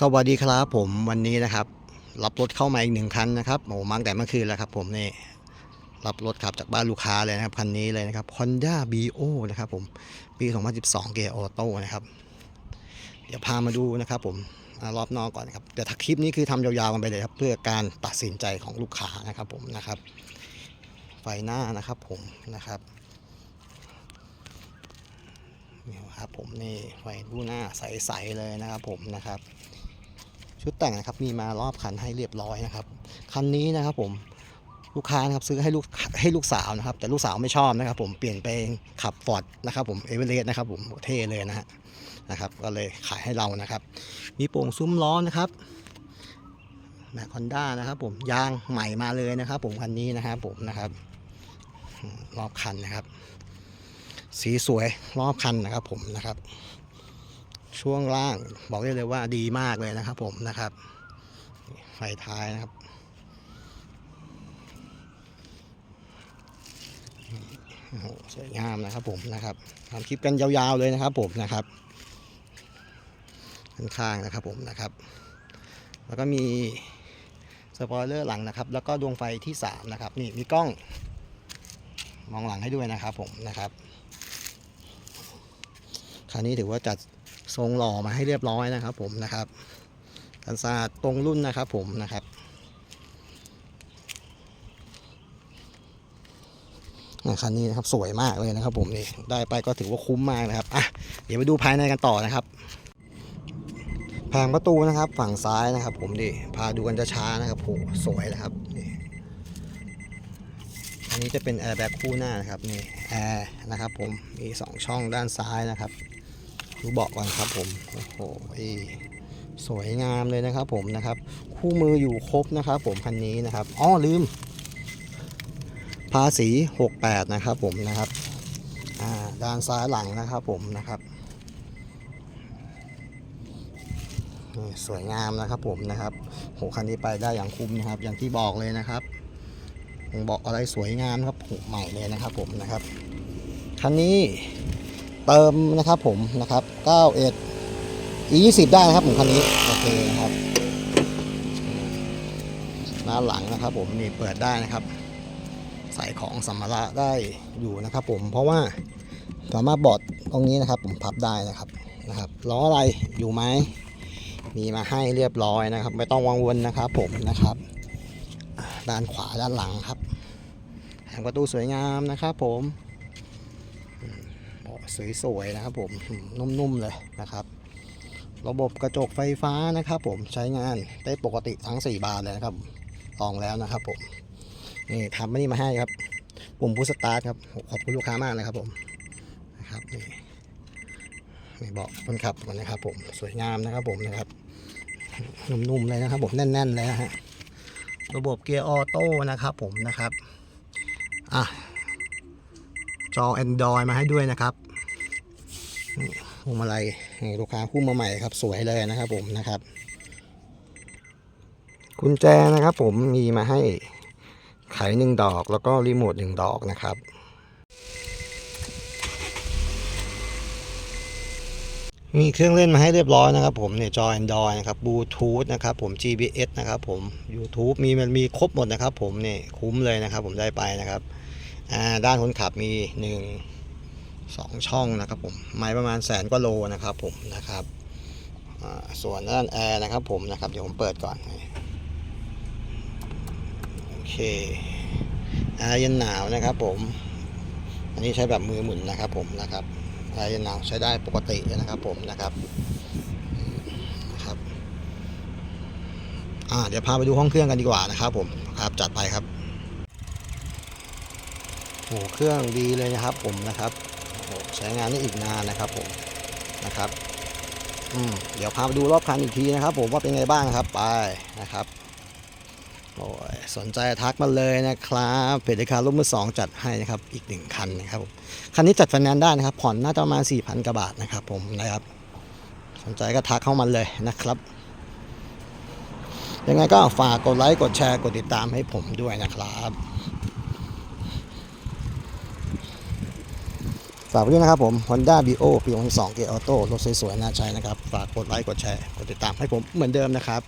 สวัสดีครับผมวันนี้นะครับ รับรถเข้ามาอีกหนึ่งคันนะครับโอ้มาตั้งแต่เมื่อคืนแล้วครับ ผมนี่รับรถขับจากบ้านลูกค้าเลยนะครับคันนี้เลยนะครับ Honda BO นะครับผมปี2012เกียร์ออโต้นะครับ เดี๋ยวพามาดูนะครับ ผมรอบนอกก่อนนะครับแต่ถ้าคลิปนี้คือทำยาวๆกันไปเลยครับ เพื่อการตัดสินใจของลูกค้านะครับ ผมนะครับ ไฟหน้านะครับ ผมนะครับนี่ครับผมนี่ไฟดูหน้าใสๆเลยนะครับ ผมนะครับ ชุดแต่งนะครับมีมารอบคันให้เรียบร้อยนะครับคันนี้นะครับผมลูกค้านะครับซื้อให้ลูกให้ลูกสาวนะครับ แต่ลูกสาวไม่ชอบนะครับ ผมเปลี่ยนไปขับฟอร์ดนะครับ ผมเอเวอเรสต์นะครับ ผมเท่เลยนะฮะนะครับ ก็เลยขายให้เรานะครับ มีโป่งซุ้มล้อนะครับแม็กคอนด้านะครับ ผมยางใหม่มาเลยนะครับ ผมคันนี้นะครับ ผมนะครับ รอบคันนะครับ สีสวยรอบคันนะครับ ผมนะครับ ช่วงล่างบอกได้เลยว่าดีมากเลยนะครับ ผมนะครับ ไฟท้ายนะครับ สวยงามนะครับผมนะครับทำคลิปกันยาวๆเลยนะครับ ผมนะครับข้างๆนะครับผมนะครับ แล้วก็มีสปอยเลอร์หลังนะครับ แล้วก็ดวงไฟที่สามนะครับนี่มีกล้องมองหลังให้ด้วยนะครับผมนะครับคันนี้ถือว่าจัด ทรงหล่อมาให้เรียบร้อยนะครับ ผมนะครับกันศาตร์ตรงรุ่นนะครับ ผมนะครับคันนี้นะครับสวยมากเลยนะครับผมนี่ได้ไปก็ถือว่าคุ้มมากนะครับอะเดี๋ยวไปดูภายในกันต่อนะครับแผงประตูนะครับฝั่งซ้ายนะครับ ผมดิพาดูกันช้าๆนะครับโหสวยนะครับนี่อันนี้จะเป็นแอร์แบ็กคู่หน้านะครับนี่แอร์นะครับผมมีสองช่องด้านซ้ายนะครับ ดูเบาะก่อนครับผมโอ้โหสวยงามเลยนะครับผมนะครับ คู่มืออยู่ครบนะครับผมคันนี้นะครับอ๋อลืม ภาษี 68 นะครับผมนะครับอ่าด้านซ้ายหลังนะครับผมนะครับสวยงามนะครับผมนะครับโหคันนี้ไปได้อย่างคุ้มนะครับ อย่างที่บอกเลยนะครับบอกอะไรสวยงามครับโหใหม่เลยนะครับผมนะครับคันนี้ เติมนะครับผมนะครับ91 E20 ได้นะครับผมคันนี้โอเคนะครับด้านหลังนะครับผมนี่เปิดได้นะครับใส่ของสัมภาระได้อยู่นะครับผมเพราะว่าสามารถบอดตรงนี้นะครับ ผมพับได้นะครับนะครับล้ออะไรอยู่ไหมมีมาให้เรียบร้อยนะครับ ไม่ต้องวังวนนะครับ ผมนะครับ ด้านขวาด้านหลังครับแผงประตูสวยงามนะครับผม เบาะสวยๆนะครับผมนุ่มๆเลยนะครับ ระบบกระจกไฟฟ้านะครับ ผมใช้งานได้ปกติทั้ง 4 บานเลยนะครับลองแล้วนะครับ ผมนี่ทำไม่นี่มาให้ครับปุ่มพุสตาร์ทครับขอบคุณลูกค้ามากเลยครับผมนะครับนี่นี่เบาะคนขับก่อนนะครับ ผมสวยงามนะครับ ผมนะครับนุ่มๆเลยนะครับ ผมแน่นๆเลยนะฮะระบบเกียร์ออโต้นะครับ ผมนะครับอะ จอ Android มาให้ด้วยนะครับพวงมาลัยลูกค้าคู่มาใหม่ครับสวยเลยนะครับผมนะครับกุญแจนะครับผมมีมาให้ไขหนึ่งดอกแล้วก็รีโมทหนึ่งดอกนะครับ มีเครื่องเล่นมาให้เรียบร้อยนะครับผมเนี่ยจอ Android นะครับบลูทูธนะครับผม GPS นะครับผม YouTube มีมันมีครบหมดนะครับผมเนี่ยคุ้มเลยนะครับผมได้ไปนะครับ ด้านคนขับมีหนึ่งสองช่องนะครับผมไม้ประมาณแสนกว่าโลนะครับผมนะครับส่วนด้านแอร์นะครับผมนะครับเดี๋ยวผมเปิดก่อนโอเคแอร์เย็นหนาวนะครับผม อันนี้ใช้แบบมือหมุนนะครับผมนะครับแอร์เย็นหนาวใช้ได้ปกตินะครับผมนะครับนะครับอ่าเดี๋ยวพาไปดูห้องเครื่องกันดีกว่านะครับผมครับจัดไปครับ หเครื่องดีเลยนะครับผมนะครับโอ้ใช้งานได้อีกนานนะครับผมนะครับอืมเดี๋ยวพาไปดูรอบคันอีกทีนะครับ ผมว่าเป็นไงบ้างครับไปนะครับโอ้ยสนใจทักมาเลยนะครับเพจราคารถมือสองจัดให้นะครับอีกหนึ่งคันนะครับผมคันนี้จัดไฟแนนซ์ได้นะครับ ผ่อนน่าจะประมาณ4,000กว่าบาทนะครับผมนะครับ สนใจก็ทักเข้ามาเลยนะครับยังไงก็ฝากกดไลค์กดแชร์กดติดตามให้ผมด้วยนะครับ ฝากไว้ด้วยนะครับผม Honda Bio ปี 2002 Gear Auto รถสวยๆน่าใช้นะครับ ฝากกดไลค์กดแชร์ กดติดตามให้ผมเหมือนเดิมนะครับ